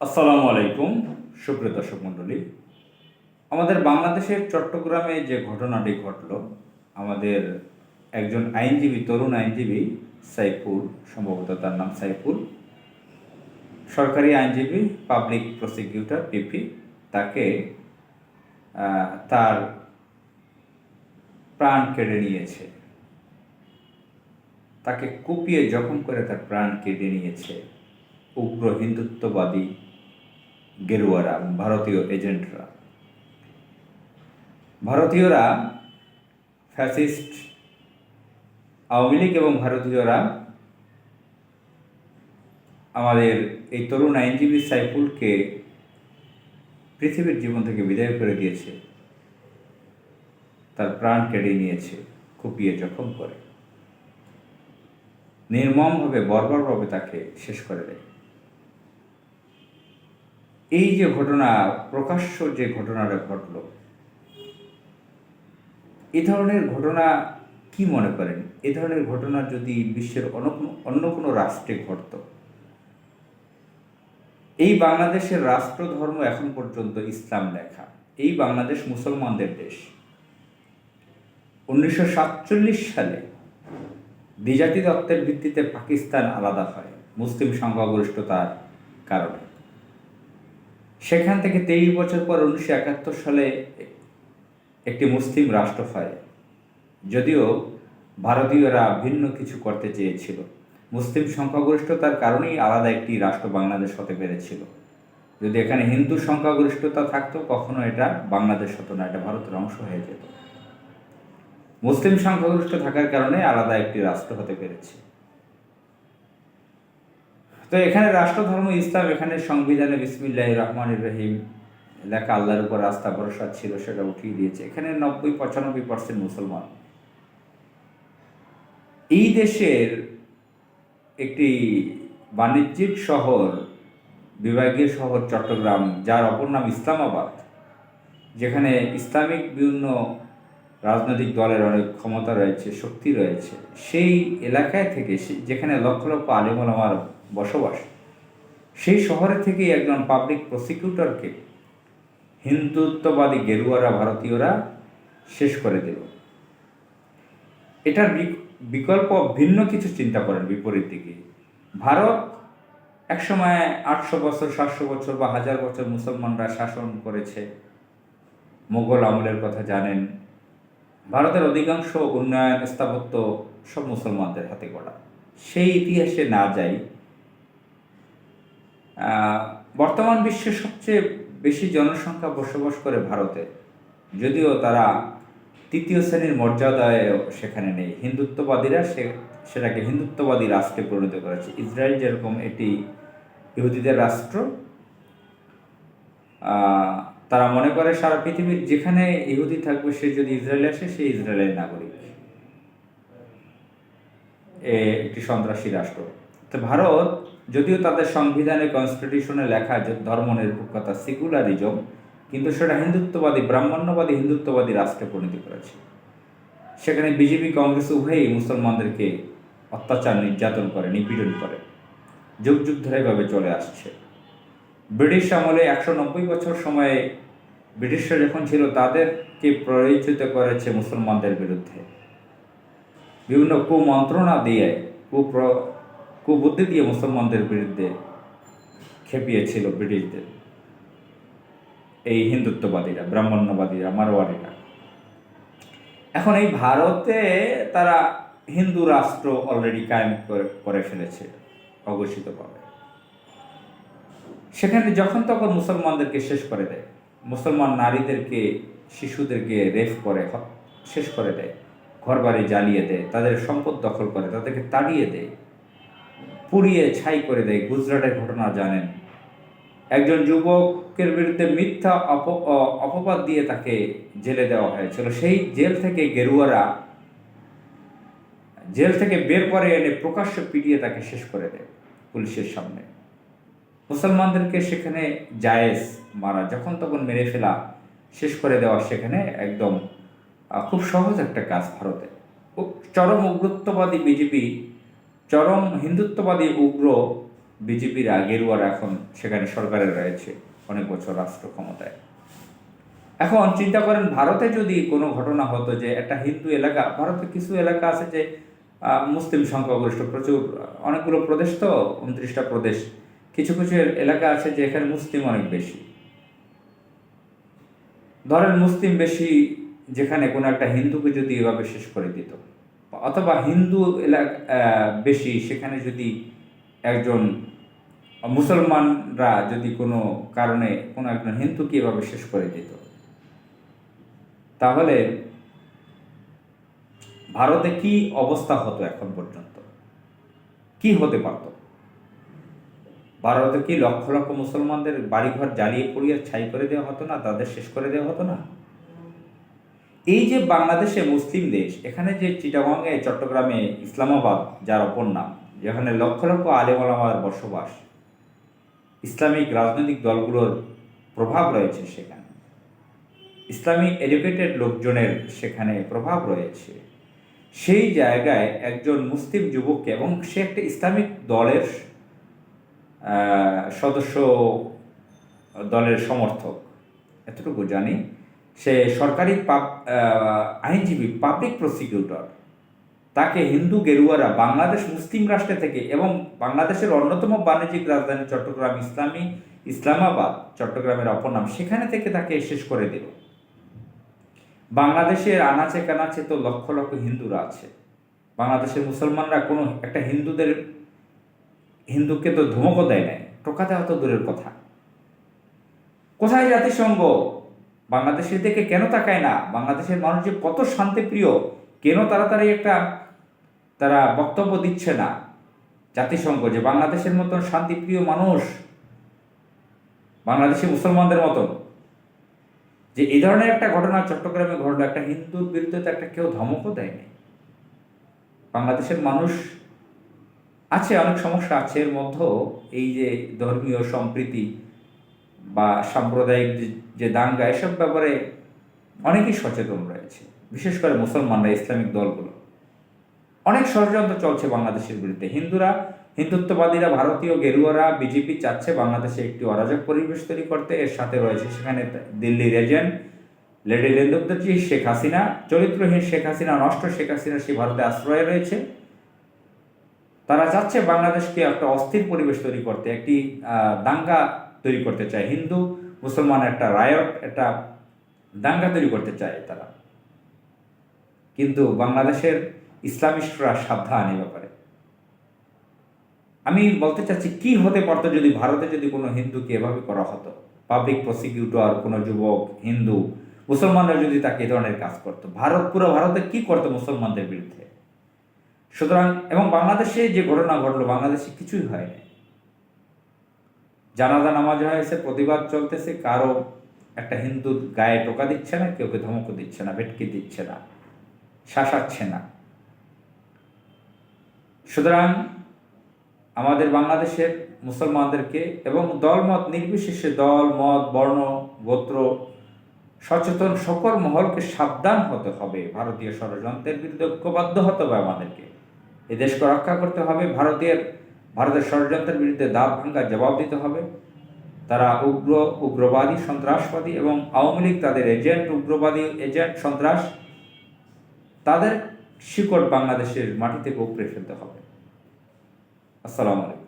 আসসালামু আলাইকুম, সুপ্রিয় দর্শক মণ্ডলী। আমাদের বাংলাদেশের চট্টগ্রামে যে ঘটনাটি ঘটল, আমাদের একজন আইনজীবী, তরুণ আইনজীবী সাইফুল, সম্ভবত তার নাম সাইফুল। সরকারি আইনজীবী, পাবলিক প্রসিকিউটর, পিপি, তাকে তার প্রাণ কেড়ে নিয়েছে। তাকে কুপিয়ে জখম করে তার প্রাণ কেড়ে নিয়েছে উগ্র হিন্দুত্ববাদী গেরুয়ারা, ভারতীয় এজেন্টরা। ভারতীয়রা ফ্যাসিস্ট, আওয়ামী লীগ এবং ভারতীয়রা আমাদের এই তরুণ আইনজীবী সাইফুলকে পৃথিবীর জীবন থেকে বিদায় করে দিয়েছে। তার প্রাণ কেড়ে নিয়েছে, কুপিয়ে জখম করে। নির্মমভাবে, বর্বরভাবে তাকে শেষ করে দেয়। এই যে ঘটনা, প্রকাশ্য যে ঘটনাটা ঘটল, এ ধরনের ঘটনা কি মনে করেন? এ ধরনের ঘটনা যদি বিশ্বের অন্য কোনো- রাষ্ট্রে ঘটত, এই বাংলাদেশের রাষ্ট্র ধর্ম এখন পর্যন্ত ইসলাম লেখা, এই বাংলাদেশ মুসলমানদের দেশ। উনিশশো সাতচল্লিশ সালে দ্বিজাতি তত্ত্বের ভিত্তিতে পাকিস্তান আলাদা হয়, মুসলিম সংখ্যাগরিষ্ঠতার কারণে। সেখান থেকে তেইশ বছর পর উনিশশো একাত্তর সালে একটি মুসলিম রাষ্ট্র হয়, যদিও ভারতীয়রা ভিন্ন কিছু করতে চেয়েছিল। মুসলিম সংখ্যাগরিষ্ঠতার কারণেই আলাদা একটি রাষ্ট্র বাংলাদেশ হতে পেরেছিল। যদি এখানে হিন্দু সংখ্যাগরিষ্ঠতা থাকতো, কখনো এটা বাংলাদেশ হতো না, এটা ভারতের অংশ হয়ে যেত। মুসলিম সংখ্যাগরিষ্ঠ থাকার কারণে আলাদা একটি রাষ্ট্র হতে পেরেছে। তো এখানে রাষ্ট্রধর্ম ইসলাম, এখানে সংবিধানে বিসমিল্লাহ রহমান রহিম লেখা আল্লাহর উপর আস্থা ভরসা ছিল, সেটা উঠিয়ে দিয়েছে। এখানে নব্বই পঁচানব্বই পার্সেন্ট মুসলমান। এই দেশের একটি বাণিজ্যিক শহর, বিভাগীয় শহর চট্টগ্রাম, যার অপর নাম ইসলামাবাদ, যেখানে ইসলামিক বিভিন্ন রাজনৈতিক দলের অনেক ক্ষমতা রয়েছে, শক্তি রয়েছে। সেই এলাকায় থেকে যেখানে লক্ষ লক্ষ আলিমুল আমার বসবাস। সেই শহরে থেকেই একজন পাবলিক প্রসিকিউটরকে হিন্দুত্ববাদী গেরুয়ারা ভারতীয়রা শেষ করে দিল। এটার বিক- বিকল্প ভিন্ন কিছু চিন্তা করেন বিপরীত দিকে। ভারত একসময় আটশো বছর, সাতশো বছর বা হাজার বছর মুসলমানরা শাসন করেছে। মোগল আমলের কথা জানেন। ভারতের অধিকাংশ উন্নয়ন, স্থাপত্য সব মুসলমানদের হাতে গড়া। সেই ইতিহাসে না যাই বর্তমান বিশ্বে সবচেয়ে বেশি জনসংখ্যা বসবাস করে ভারতে। যদিও তারা তৃতীয় শ্রেণির মর্যাদায় সেখানে নেই। হিন্দুত্ববাদীরা সে, সেটাকে হিন্দুত্ববাদী রাষ্ট্রে পরিণত করেছে। ইসরায়েল যেরকম এটি ইহুদিদের রাষ্ট্র তারা মনে করে সারা পৃথিবীর যেখানে ইহুদি থাকবে, সে যদি ইসরায়েলে আসে, সে ইসরায়েলের নাগরিক। এ একটি সন্ত্রাসী রাষ্ট্র। তো ভারত, যদিও তাদের সংবিধানে কনস্টিটিউশনে লেখা যে ধর্ম নিরপেক্ষতা সেকুলারিজম কিন্তু সেটা হিন্দুত্ববাদী, ব্রাহ্মণ্যবাদী হিন্দুত্ববাদী রাষ্ট্রে পরিণত করেছে। সেখানে বিজেপি, কংগ্রেস উভয়ই মুসলমানদেরকে অত্যাচার, নির্যাতন করে, নিপীড়ন করে। যুগ যুগ ধরে এভাবে চলে আসছে। ব্রিটিশ আমলে একশো নব্বই বছর সময়ে ব্রিটিশরা যখন ছিল, তাদেরকে প্ররোচিত করেছে মুসলমানদের বিরুদ্ধে। বিভিন্ন কুমন্ত্রণা দিয়ে কুপ্র কুবুদ্ধি দিয়ে মুসলমানদের বিরুদ্ধে খেপিয়েছিল ব্রিটিশদের? এই হিন্দুত্ববাদীরা, ব্রাহ্মণ্যবাদীরা মারোয়ারিরা এখন এই ভারতে তারা হিন্দু রাষ্ট্র অলরেডি কায়েম করে- ফেলেছে, অঘোষিতভাবে। সেখানে যখন তখন মুসলমানদেরকে শেষ করে দেয়। মুসলমান নারীদেরকে, শিশুদেরকে রেফ করে শেষ করে দেয়। ঘর বাড়ি জ্বালিয়ে দেয়, তাদের সম্পদ দখল করে, তাদেরকে তাড়িয়ে দেয়। পুড়িয়ে ছাই করে দেয়। গুজরাটের ঘটনা জানেন। একজন যুবকের বিরুদ্ধে মিথ্যা অপ- অপবাদ দিয়ে তাকে জেলে দেওয়া হয়েছিল। সেই জেল থেকে গেরুয়ারা জেল থেকে বের করে এনে প্রকাশ্য পিটিয়ে তাকে শেষ করে দেয় পুলিশের সামনে। মুসলমানদেরকে সেখানে জায়েজ মারা, যখন তখন মেরে ফেলা, শেষ করে দেওয়া সেখানে একদম খুব সহজ একটা কাজ ভারতে। চরম উগ্রত্ববাদী বিজেপি চরম হিন্দুত্ববাদী উগ্র বিজেপির গেরুয়ার এখন সেখানে সরকারে রয়েছে অনেক বছর রাষ্ট্র ক্ষমতায়। এখন চিন্তা করেন, ভারতে যদি কোনো ঘটনা হতো যে একটা হিন্দু এলাকা, ভারতে কিছু এলাকা আছে যে মুসলিম সংখ্যাগরিষ্ঠ প্রচুর, অনেকগুলো প্রদেশ তো, উনত্রিশটা প্রদেশ, কিছু কিছু এলাকা আছে যে এখানে মুসলিম অনেক বেশি। ধরেন মুসলিম বেশি যেখানে কোনো একটা হিন্দুকে যদি এভাবে শেষ করে দিত। অথবা হিন্দু এলাকা বেশি, সেখানে যদি একজন মুসলমানরা যদি কোনো কারণে কোনো একজন হিন্দুকে এভাবে শেষ করে দিত, তাহলে ভারতে কি অবস্থা হতো এখন পর্যন্ত? কি হতে পারত? ভারতে কি লক্ষ লক্ষ মুসলমানদের বাড়িঘর জ্বালিয়ে পুড়িয়ে ছাই করে দেওয়া হতো না, তাদের শেষ করে দেওয়া হতো না? এই যে বাংলাদেশে মুসলিম দেশ, এখানে যে চিটাগংয়ে, চট্টগ্রামে ইসলামাবাদ, যার অপর নাম, যেখানে লক্ষ লক্ষ আলেমালামার বসবাস, ইসলামিক রাজনৈতিক দলগুলোর প্রভাব রয়েছে সেখানে। ইসলামিক এডুকেটেড লোকজনের সেখানে প্রভাব রয়েছে। সেই জায়গায় একজন মুসলিম যুবককে এবং সে একটা ইসলামিক দলের সদস্য দলের সমর্থক। এতটুকু জানি। সে সরকারি আইনজীবী পাবলিক প্রসিকিউটর তাকে হিন্দু, গেরুয়ারা, বাংলাদেশ মুসলিম রাষ্ট্র থেকে এবং বাংলাদেশের অন্যতম বাণিজ্যিক রাজধানী চট্টগ্রাম ইসলামী, ইসলামাবাদ, চট্টগ্রামের অপর নাম, সেখানে থেকে তাকে শেষ করে দিল বাংলাদেশের আনাচে কানাচে তো লক্ষ লক্ষ হিন্দুরা আছে। বাংলাদেশের মুসলমানরা কোনো একটা হিন্দুদের, হিন্দুকে তো ধমকও দেয় নাই। টোকা দেওয়া তো দূরের কথা। কোথায় জাতিসংঘ? বাংলাদেশের দিকে কেন তাকায় না? বাংলাদেশের মানুষ যে কত শান্তিপ্রিয়, কেন তাড়াতাড়ি একটা তারা বক্তব্য দিচ্ছে না? জাতিসংঘ যে বাংলাদেশের মতন শান্তিপ্রিয় মানুষ, বাংলাদেশি মুসলমানদের মতন, যে এই ধরনের একটা ঘটনা চট্টগ্রামে ঘটলো, একটা হিন্দুর বিরুদ্ধে তো একটা কেউ ধমকও দেয়নি। বাংলাদেশের মানুষ আছে, অনেক সমস্যা আছে, এর মধ্যেও এই যে ধর্মীয় সম্প্রীতি বা সাম্প্রদায়িক যে- দাঙ্গা, এসব ব্যাপারে অনেকেই সচেতন রয়েছে, বিশেষ করে মুসলমানরা, ইসলামিক দলগুলো। অনেক ষড়যন্ত্র চলছে বাংলাদেশের বিরুদ্ধে। হিন্দুরা, হিন্দুত্ববাদীরা, ভারতীয় গেরুয়ারা, বিজেপি চাচ্ছে বাংলাদেশে একটি অরাজক পরিবেশ তৈরি করতে। এর সাথে রয়েছে সেখানে দিল্লির এজেন্ট লেডি লেন্দুদ্দর্জি শেখ হাসিনা, চরিত্রহীন শেখ হাসিনা, নষ্ট শেখ হাসিনা, সে ভারতে আশ্রয়ে রয়েছে। তারা চাচ্ছে বাংলাদেশকে একটা অস্থির পরিবেশ তৈরি করতে, একটি দাঙ্গা তৈরি করতে চায় হিন্দু, মুসলমান একটা রায়ট একটা দাঙ্গা তৈরি করতে চায় তারা। কিন্তু বাংলাদেশের ইসলামিস্টরা সাবধান এই ব্যাপারে। আমি বলতে চাচ্ছি, কি হতে পারতো যদি ভারতে যদি কোনো হিন্দুকে এভাবে করা হতো? পাবলিক প্রসিকিউটর, কোনো যুবক, হিন্দু, মুসলমানরা যদি তাকে এ ধরনের কাজ করতো? ভারত, পুরো ভারতে কি করতো মুসলমানদের বিরুদ্ধে? সুতরাং, এবং বাংলাদেশে যে ঘটনা ঘটলো, বাংলাদেশে কিছুই হয়নি। জানাজা নামাজ হয়েছে প্রতিবাদ চলতেছে, কারও একটা হিন্দু গায়ে টোকা দিচ্ছে না কেউ কে ধমক দিচ্ছে না, ভেটকি দিচ্ছে না, শাসাচ্ছে না। সুতরাং আমাদের বাংলাদেশের মুসলমানদেরকে এবং দলমত, নির্বিশেষে দল, মত, বর্ণ, গোত্র, সচেতন সকল মহলকে সাবধান হতে হবে। ভারতীয় ষড়যন্ত্রের বিরুদ্ধে ঐক্যবদ্ধ হতে হবে আমাদেরকে। এ দেশকে রক্ষা করতে হবে। ভারতীয় ভারতের ষড়যন্ত্রের বিরুদ্ধে দাব ভাঙ্গা জবাব দিতে হবে। তারা উগ্র, উগ্রবাদী, সন্ত্রাসবাদী এবং আওয়ামী লীগ তাদের এজেন্ট, উগ্রবাদী এজেন্ট, সন্ত্রাস তাদের শিকড় বাংলাদেশের মাটিতে গোপড়ে ফেলতে হবে। আসসালামু আলাইকুম।